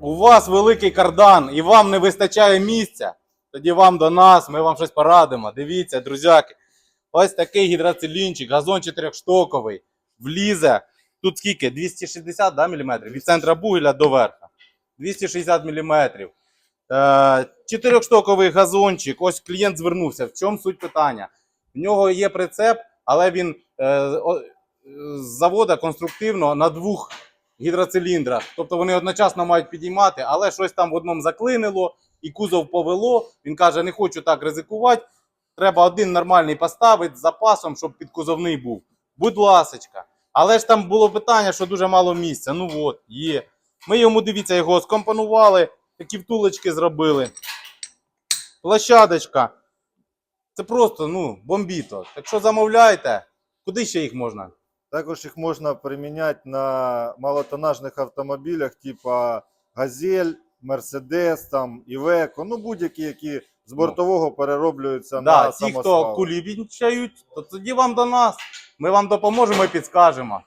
у вас великий кардан і вам не вистачає місця, тоді вам до нас, ми вам щось порадимо. Дивіться, друзяки. Ось такий гідроцилінчик, газон чотирьохштоковий, влізе. Тут скільки? 260 да, мм? Від центра бугеля до верха. 260 мм. Е, чотирьохштоковий газончик. Ось клієнт звернувся. В чому суть питання? В нього є прицеп, але він е, з завода конструктивно на двох гідроциліндрах. Тобто вони одночасно мають підіймати, але щось там в одному заклинило і кузов повело. Він каже: не хочу так ризикувати. Треба один нормальний поставити з запасом, щоб підкузовний був. Будь ласочка. Але ж там було питання, що дуже мало місця. Ну от, є. Ми йому, дивіться, його скомпонували, такі втулочки зробили. Площадочка. Це просто, ну, бомбіто. Так що замовляйте, куди ще їх можна? Також їх можна приміняти на малотонажних автомобілях, типа Газель, Мерседес, там, Івеко, ну будь-які, які з бортового перероблюються Да, на ті, хто кулібінчають, то тоді вам до нас. Ми вам допоможемо і підскажемо.